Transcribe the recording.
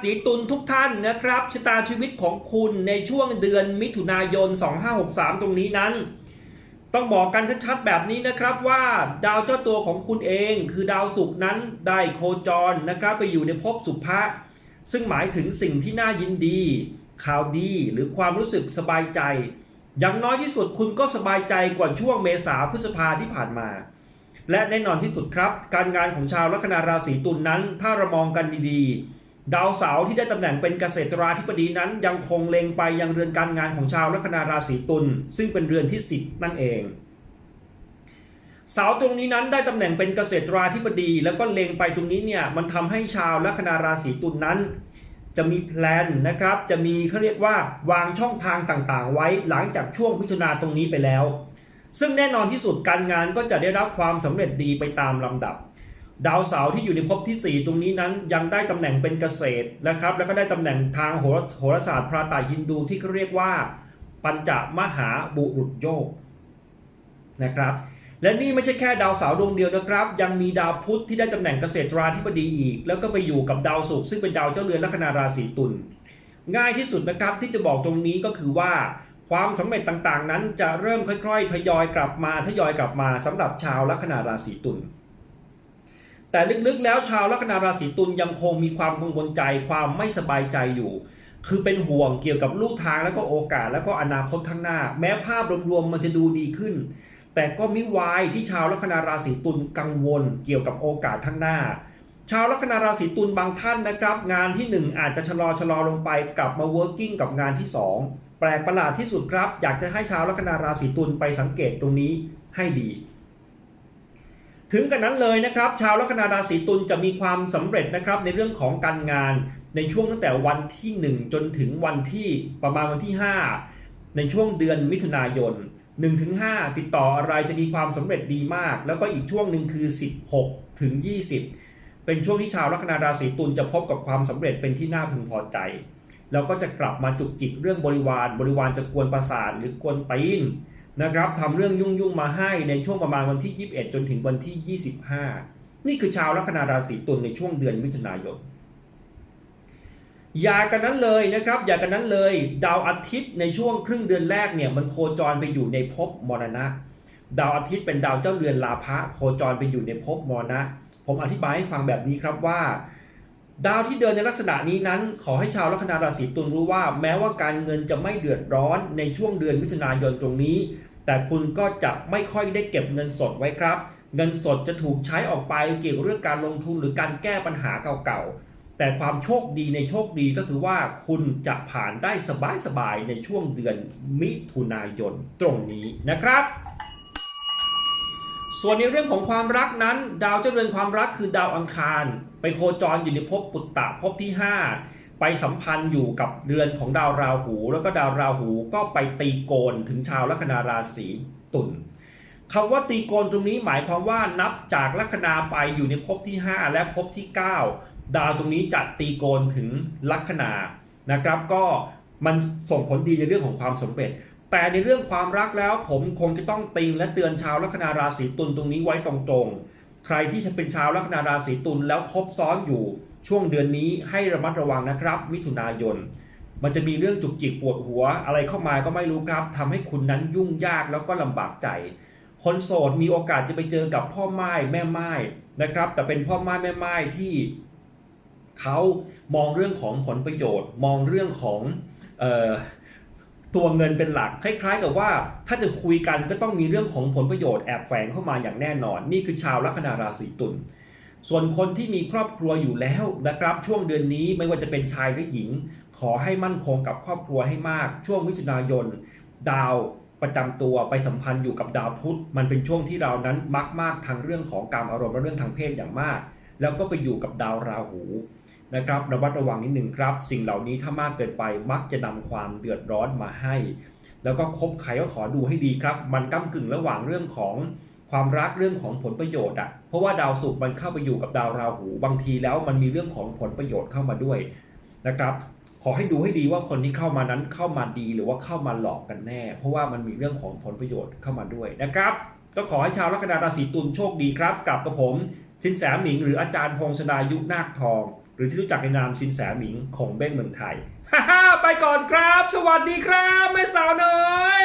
ศีตุลทุกท่านนะครับชะตาชีวิตของคุณในช่วงเดือนมิถุนายน 2563 ตรงนี้นั้น ต้องบอกกันชัดๆแบบนี้นะครับว่าดาวเจ้าตัวของคุณเองคือดาวศุกร์นั้นได้โคจรนะครับไปอยู่ในภพสุภะซึ่งหมายถึงสิ่งที่น่ายินดี ข่าวดีหรือความรู้สึกสบายใจ อย่างน้อยที่สุดคุณก็สบายใจกว่าช่วงเมษาพฤษภาที่ผ่านมาและแน่นอนที่สุดครับ การงานของชาวลัคนาราศีตุลนนั้น ถ้าเรามองกันดีๆ ดาวเสาร์ที่ได้ตำแหน่งเป็นเกษตราธิบดีนั้นยังคงเล็งไปยังเรือนการงานของชาวลัคนาราศีตุลซึ่งเป็นเรือนที่ 10 นั่นเองเสาตรงนี้นั้นได้ตำแหน่งเป็นเกษตราธิบดี แล้วก็เล็งไปตรงนี้เนี่ยมันทำให้ชาวลัคนาราศีตุลนั้น จะมีแพลนนะครับ จะมีเขาเรียกว่าวางช่องทางต่างๆ ไว้หลังจากช่วงมิถุนาตรงนี้ไปแล้ว ซึ่งแน่นอนที่สุดการงานก็จะได้รับความสำเร็จดีไปตามลำดับ ดาวเสาร์ที่อยู่ในภพที่ 4 ตรงนี้นั้นยังได้ตำแหน่งเป็นเกษตรนะครับ แล้วก็ได้ตำแหน่งทางโหราโหรศาสตร์พราตาฮินดูที่เขาเรียกว่าปัญจมหาบุรุษโยกนะครับ และนี่ไม่ใช่แค่ดาวเสาร์ดวงเดียวนะครับ ยังมีดาวพุธที่ได้ตำแหน่งเกษตราธิบดีอีก แล้วก็ไปอยู่กับดาวศุกร์ซึ่งเป็นดาวเจ้าเรือนลัคนาราศีตุลง่ายที่สุดนะครับที่จะบอกตรงนี้ก็คือว่าความสำเร็จต่างๆ นั้นจะเริ่มค่อย ๆ ทยอยกลับมาทยอยกลับมาสำหรับชาวลัคนาราศีตุล แต่ลึกๆแล้วชาวลัคนาราศีตุลยังคงมีความกังวลใจความไม่สบายใจอยู่ คือเป็นห่วงเกี่ยวกับลู่ทางแล้วก็โอกาสแล้วก็อนาคตข้างหน้า แม้ภาพรวมๆมันจะดูดีขึ้น แต่ก็มิวายที่ชาวลัคนาราศีตุลกังวลเกี่ยวกับโอกาสข้างหน้า ชาวลัคนาราศีตุลบางท่านนะครับ งานที่ 1 อาจจะชะลอชะลอลงไปกลับมา working กับงานที่ 2 แปลกประหลาดที่สุดครับ อยากจะให้ชาวลัคนาราศีตุลไปสังเกตตรงนี้ให้ดี ถึงกันนั้นเลยนะครับ ชาวลัคนาราศีตุลจะมีความสำเร็จนะครับในเรื่องของการงาน ในช่วงตั้งแต่วันที่ 1 จนถึงวันที่ประมาณวันที่ 5 ในช่วงเดือนมิถุนายน1-5 ติดต่ออะไรจะมีความสำเร็จดีมาก แล้วก็อีกช่วงหนึ่งคือ 16 ถึง 20 เป็นช่วงที่ชาวลัคนาราศีตุลจะพบกับความสำเร็จเป็นที่น่าพึงพอใจ แล้วก็จะกลับมาจุกจิกเรื่องบริวาร บริวารจะกวนประสาทหรือกวนตีน นะครับทำเรื่องยุ่งๆมาให้ในช่วงประมาณวันที่ 21 จนถึงวันที่ 25 นี่คือชาวลัคนาราศีตุลในช่วงเดือนมิถุนายนอย่ากันนั้นเลยนะครับอย่ากันนั้นเลยดาวอาทิตย์ในช่วงครึ่งเดือนแรกเนี่ยมันโคจรไปอยู่ในภพมรณะ ดาวอาทิตย์เป็นดาวเจ้าเรือนลาภะโคจรไปอยู่ในภพมรณะ ผมอธิบายให้ฟังแบบนี้ครับว่า ดาวที่เดินในลักษณะนี้นั้น ขอให้ชาวลัคนาราศีตุลรู้ว่า แม้ว่าการเงินจะไม่เดือดร้อนในช่วงเดือนมิถุนายนตรงนี้ แต่คุณก็จะไม่ค่อยได้เก็บเงินสดไว้ครับ เงินสดจะถูกใช้ออกไปเกี่ยวกับเรื่องการลงทุนหรือการแก้ปัญหาเก่าๆ แต่ความโชคดีในโชคดีก็คือว่าคุณจะผ่านได้สบายๆในช่วงเดือนมิถุนายนตรงนี้นะครับส่วนในเรื่องของความรักนั้น ดาวเจ้าเรือนความรักคือดาวอังคาร ไปโคจรอยู่ในภพปุตตะภพที่ 5 ไปสัมพันธ์อยู่กับเรือนของดาวราหู แล้วก็ดาวราหูก็ไปตีโกนถึงชาวลัคนาราศีตุลคำว่าตีโกนตรงนี้หมายความว่านับจากลัคนาไปอยู่ในภพที่ 5 และภพที่ 9 ดาวตรงนี้จัดตีโกนถึงลัคนานะครับ ก็มันส่งผลดีในเรื่องของความสำเร็จ แต่ในเรื่องความรักแล้วผมคงจะต้องติงและเตือนชาวลัคนาราศีตุลตรงนี้ไว้ตรงๆ ใครที่จะเป็นชาวลัคนาราศีตุลแล้วคบซ้อนอยู่ ช่วงเดือนนี้ให้ระมัดระวังนะครับ มิถุนายน มันจะมีเรื่องจุกจิกปวดหัว อะไรเข้ามาก็ไม่รู้ครับทำให้คุณนั้นยุ่งยากแล้วก็ลำบากใจ คนโสดมีโอกาสจะไปเจอกับพ่อไม้แม่ไม้นะครับ แต่เป็นพ่อไม้แม่ไม้ที่เขามองเรื่องของผลประโยชน์ มองเรื่องของออตัวเงินเป็นหลักคล้าย ๆ กับว่าถ้าจะคุยกันก็ต้องมีเรื่องของผลประโยชน์แอบแฝงเข้ามาอย่างแน่นอน นี่คือชาวลัคนาราศีตุล ส่วนคนที่มีครอบครัวอยู่แล้วนะครับ ช่วงเดือนนี้ไม่ว่าจะเป็นชายหรือหญิง ขอให้มั่นคงกับครอบครัวให้มาก ช่วงมิถุนายน ดาวประจำตัวไปสัมพันธ์อยู่กับดาวพุธ มันเป็นช่วงที่เรานั้นมักมากทางเรื่องของการอารมณ์และเรื่องทางเพศอย่างมาก แล้วก็ไปอยู่กับดาวราหูนะครับระมัดระวังนิดหนึ่งครับ สิ่งเหล่านี้ถ้ามากเกินไปมักจะนำความเดือดร้อนมาให้ แล้วก็คบใครก็ขอดูให้ดีครับ มันก้ากึ่งระหว่างเรื่องของ ความรักเรื่องของผลประโยชน์อะเพราะว่าดาวศุกร์มันเข้าไปอยู่กับดาวราหู บางทีแล้วมันมีเรื่องของผลประโยชน์เข้ามาด้วยนะครับ ขอให้ดูให้ดีว่าคนที่เข้ามานั้นเข้ามาดีหรือว่าเข้ามาหลอกกันแน่ เพราะว่ามันมีเรื่องของผลประโยชน์เข้ามาด้วยนะครับ ก็ขอให้ชาวลัคนาราศีตุลโชคดีครับกลับกับผมสินแสหมิง หรืออาจารย์พงศดายุนาคทอง หรือที่รู้จักในนามสินแสหมิงของเบ้งเมืองไทยฮ่าฮ่าไปก่อนครับ สวัสดีครับแม่สาวน้อย